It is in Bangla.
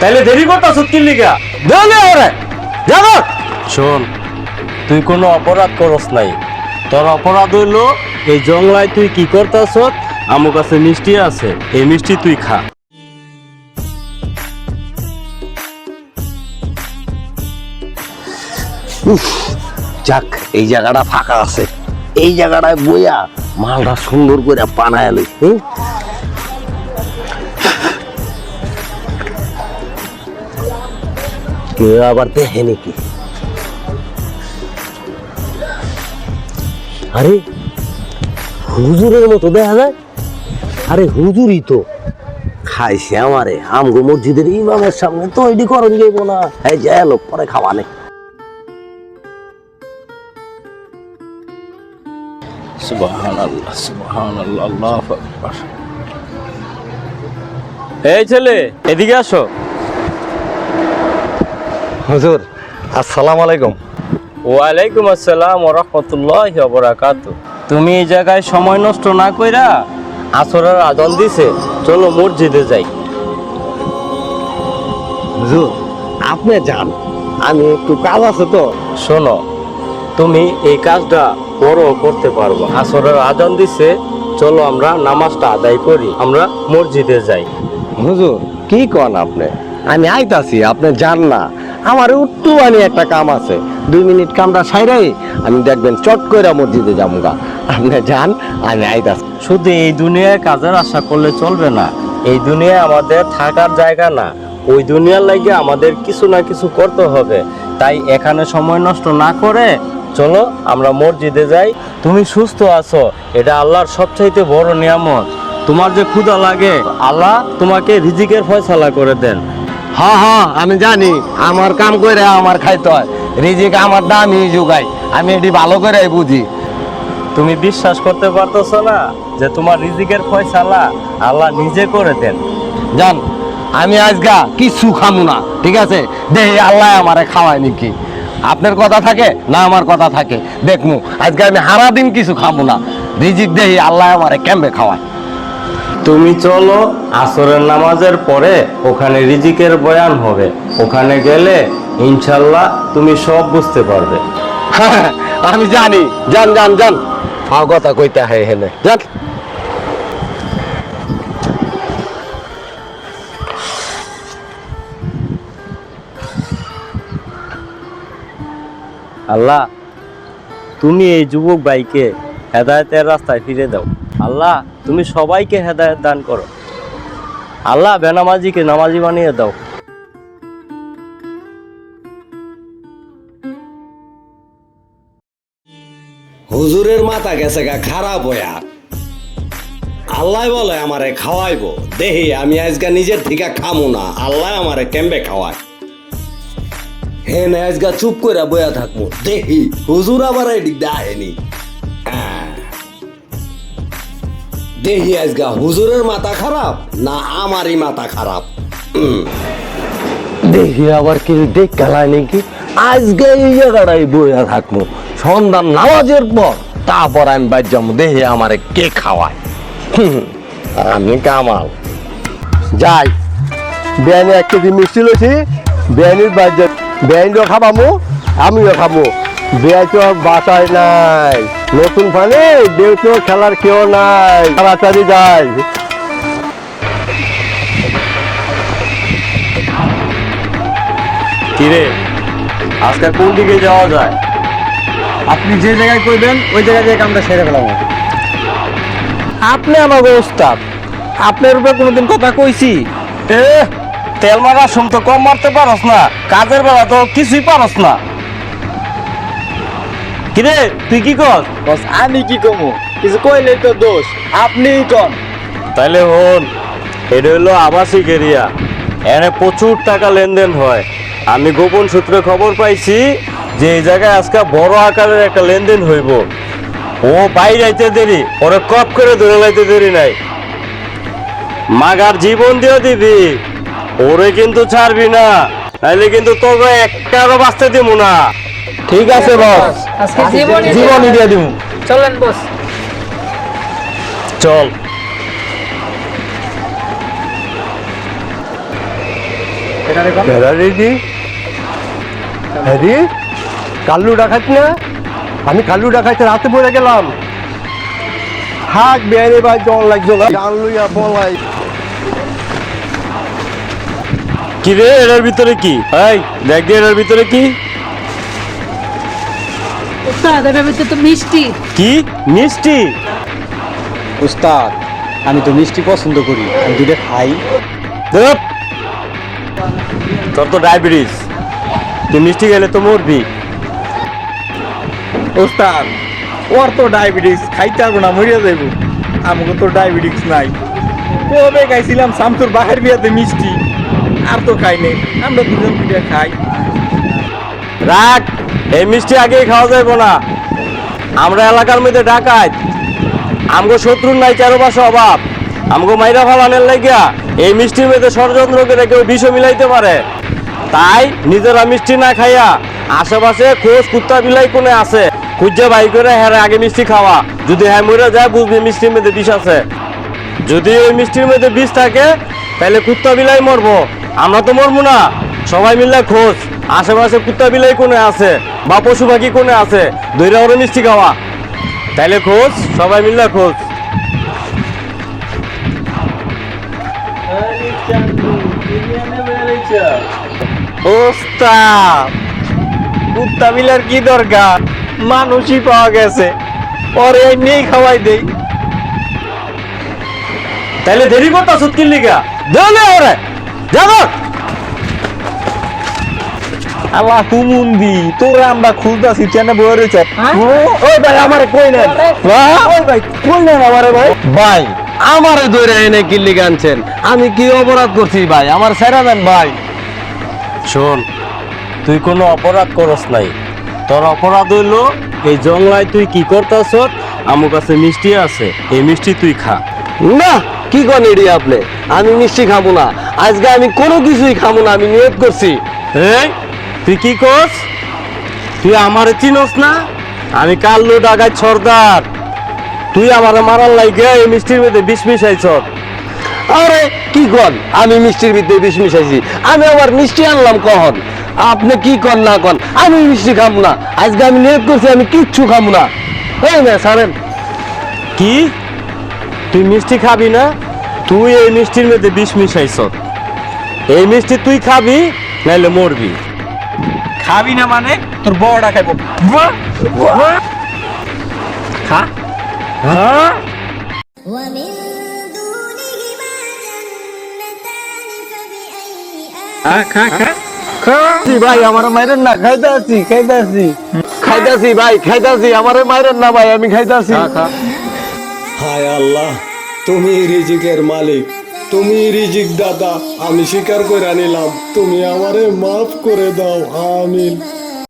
তাইলে দেরি করতাছ কি লিগা? দলে ওরে। যাব শোন তুই কোনো অপরাধ করস নাই। তোর অপরাধ হইল এই জংলায় তুই কি করতাছ আমার কাছে মিষ্টি আছে এই মিষ্টি তুই খা। যাক এই জায়গাটা ফাঁকা আছে। এই জায়গাটায় বইয়া মালটা সুন্দর করে বানায় লই হুম? কেউ আবার দেখে নাকি আরে, হুজুরের মতো দেখা যায়? আরে হুজুরই তো। খাইছে আমারে, আমগো মসজিদের ইমামের সামনে তো এডি করণ যাইব না। এই যে লোক পরে খাওয়া নেই এই ছেলে, এদিকে আসো। হুজুর আসসালামু আলাইকুম। ওয়ালাইকুম আসসালাম ওয়া রাহমাতুল্লাহি ওয়া বারাকাতু তুমি এই জায়গায় সময় নষ্ট না কইরা আসরের আজান দিছে চলো মসজিদে যাই। হুজুর আপনি যান আমি একটু কাজ আছে তো। শোনো তুমি এই কাজটা বড় করতে পারব। আসরের আজান দিছে চলো আমরা নামাজটা আদায় করি আমরা মসজিদে যাই। হুজুর কি কন আপনি? আমি আইতাছি আপনি যান না। আমার উত্তু আনি একটা কাম আছে। দুই মিনিট কামটা সাইরাই, আমি দেখবেন চট করে মসজিদে যামুগা। আপনি যান, আমি আইতাছি। শুধু এই দুনিয়ায় কাজের আশা করলে চলবে না। এই দুনিয়ায় আমাদের থাকার জায়গা না। ওই দুনিয়ার লাগে আমাদের কিছু না কিছু করতে হবে। তাই এখানে সময় নষ্ট না করে চলো আমরা মসজিদে যাই। তুমি সুস্থ আছো, এটা আল্লাহর সবচাইতে বড় নিয়ামত। তোমার যে ক্ষুধা লাগে, আল্লাহ তোমাকে রিজিকের ফয়সালা করে দেন। হ্যাঁ হ্যাঁ আমি জানি। আমার কাম করে আমার খাইতে হয়। রিজিক আমার দামই যোগাই। আমি এটি ভালো করে বুঝি। তুমি বিশ্বাস করতে পারতেছো না যে তোমার রিজিকের ফয়সালা আল্লাহ নিজে করে দেন। জান আমি আজগা কিচ্ছু খামু না ঠিক আছে? দেহি আল্লাহ আমারে খাওয়ায় নাকি। আপনার কথা থাকে না আমার কথা থাকে? দেখমু আজকে আমি হারা দিন কিছু খাব না। রিজিক দেহি আল্লাহ আমারে কেমবে খাওয়ায়? তুমি চলো আসরের নামাজের পরে ওখানে রিজিকের বয়ান হবে। ওখানে গেলে ইনশাল্লাহ তুমি সব বুঝতে পারবে। আমি জানি। জান জান জান কথা কইতে হয় হেনে জান আল্লাহ তুমি এই যুবক ভাইকে হেদায়তের রাস্তায় ফিরে দাও। আল্লাহ, তুমি সবাইকে হেদায়ত দান করো। আল্লাহ, বেনামাজিকে নামাজি বানিয়ে দাও। হুজুরের মাথা গেছে গা খারাপ হইয়া। আল্লাহ বলে, আমারে খাওয়াইবো। দেহি, আমি আজকে নিজের থেকে খামু না। আল্লাহ আমারে কেমবে খাওয়ায়? হে না আজকে চুপ করে বয়া থাকব দেহি, হুজুর আবার এদিক দেয়নি দেহি আজকে হুজুরের মাথা খারাপ না আমারই মাথা খারাপ। দেখি আবার কি দেখ খেলায় নাকি? আজকে এই জায়গাটাই বইয়া থাকব সন্ধ্যার নামাজের পর তারপর আমি বাদ যাব দেখি আমারে কে খাওয়ায়? আমি কামাল। যাই। বেআইনে এক কেজি মিষ্টি লইছি। বেআইনির বাদ বেআইনও খাবামো, আমিও খাব। বেআই তো বাসায় নাই। নতুন ফানে দেউতো খেলার কেউ নাই। তাড়াতাড়ি যাই। কিরে আজকে কোন দিকে যাওয়া যায়? আপনি যে জায়গায় কইবেন ওই জায়গায় থেকে কামটা সেরে ফেলাম আপনি আমার ওস্তাদ আপনার উপরে কোনোদিন কথা কইছি? এ তেল মারা সুম তো কম মারতে পারস না কাজের বেলা তো কিছুই পারস না। কিরে তুই কি কর? বস আমি কি কমু? কিছু কইলে তো দোষ। আপনিই কন তাইলে হন এটা হলো আবাসিক এরিয়া। এনে প্রচুর টাকা লেনদেন হয়। আমি গোপন সূত্রে খবর পাইছি যে এই জায়গায় আজকে বড় আকারের একটা লেনদেন হইব। ও বাইরে আইতে দেরি ওরে কপ করে ধরে লাইতে দেরি নাই। মাগার জীবন দিও দিবি ওরে কিন্তু ছাড়বি না নাইলে কিন্তু তোকে একটারও বাঁচতে দিব না। ঠিক আছে বস। আজকে জীবনই জীবনই দিয়ে দিব। চলেন বস। চল। কাল্লু ডাকাত না? আমি কাল্লু ডাকাইতে রাতে পড়ে গেলাম। হাক বেয়ারে ভাই জল লাগছো না জান লইয়া বলাই কি রে এটার ভিতরে কি? এই দেখ এটার ভিতরে কি? তো মিষ্টি। কি? মিষ্টি? উস্তাদ আমি তো মিষ্টি পছন্দ করি আমি দুটো খাই। তোর তো ডায়াবেটিস। তুই মিষ্টি খেলে তো মরবি। উস্তাদ ওর তো ডায়াবেটিস খাইতে পারব না মরিয়া যাইব। আমাকে তো ডায়াবেটিস নাই। কবে খাইছিলাম? শামতুর বাহের বিয়াতে মিষ্টি। আর তো খাই নেই। আমরা দুজন মিলে খাই। রাখ! এই মিষ্টি আগেই খাওয়া যাইব না। আমরা এলাকার মধ্যে ডাকাত। আমগো শত্রুর নাই চারো পাশে অভাব আমগো মাইরা ফালানের লাগিয়া এই মিষ্টির মধ্যে ষড়যন্ত্র করে কেউ বিষ মিলাইতে পারে। তাই নিজেরা মিষ্টি না খাইয়া আশেপাশে খোঁজ কুত্তা বিলাই কোনে আছে। খুঁজে বাই করে হ্যাঁ আগে মিষ্টি খাওয়া। যদি হ্যাঁ মরে যায় বুঝবি মিষ্টির মধ্যে বিষ আছে। যদি ওই মিষ্টির মধ্যে বিষ থাকে তাহলে কুত্তা বিলাই মরবো। আমরা তো মরবো না। সবাই মিলে খোঁজ। আশেপাশে কুত্তা বিলাই কোনে আছে? বা পশু পাখি কোনে আছে? দইরা ওরে মিষ্টি খাওয়া। তাইলে খোঁজ, সবাই মিলে খোঁজ। ওস্তাদ, কুত্তা মিলার কি দরকার? মানুষই পাওয়া গেছে। পরে নেই খাওয়াই দেই। তাইলে দেরি করতা সুৎকির লিগা? দেলে ওরে। যাব। আল্লাহ কুমুন্দি তোরা আমরা খুঁজতাছি চেনে বয়ে রয়েছে। হ্যাঁ? ওই ভাই আমারে কই নেন? ওই ভাই কই নেন আমারে ভাই? ভাই আমারে ধরে এনে কিল্লি গানছেন। আমি কি অপরাধ করছি ভাই? আমার সেরা দেন ভাই। শোন তুই কোনো অপরাধ করস নাই। তোর অপরাধ হইল এই জংলায় তুই কি করতাছ আমার কাছে মিষ্টি আছে এই মিষ্টি তুই খা। না কি কন এডি আপনি? আমি মিষ্টি খাব না। আজকে আমি কোনো কিছুই খাব না আমি নিয়ত করছি। এই তুই কি করস? তুই আমারে চিনস না? আমি কাল্লু ডাকাত সর্দার তুই আমার মারার লাগে এই মিষ্টির মধ্যে বিষ মিশাইছ। আরে, কি কন? আমি মিষ্টির ভিতরে বিষ মিশাইছি। আমি আবার মিষ্টি আনলাম কখন? আপনি কি কন না কন? আমি মিষ্টি খাব না। আজকে আমি নিয়ত করছি, আমি কিচ্ছু খাব না। এই না, সারেন। কি? তুই মিষ্টি খাবি না? তুই এই মিষ্টির মধ্যে বিষ মিশাইছ। এই মিষ্টি তুই খাবি, নাইলে মরবি। খাবি না মানে? তোর বড়া খাইব। আমার ভাই খাইতাছি আমার ভাই আমি খাইতাছি। আল্লাহ তুমি রিজিকের মালিক। তুমি রিজিক দাদা আমি স্বীকার করে নিলাম। তুমি আমারে মাফ করে দাও আমিন।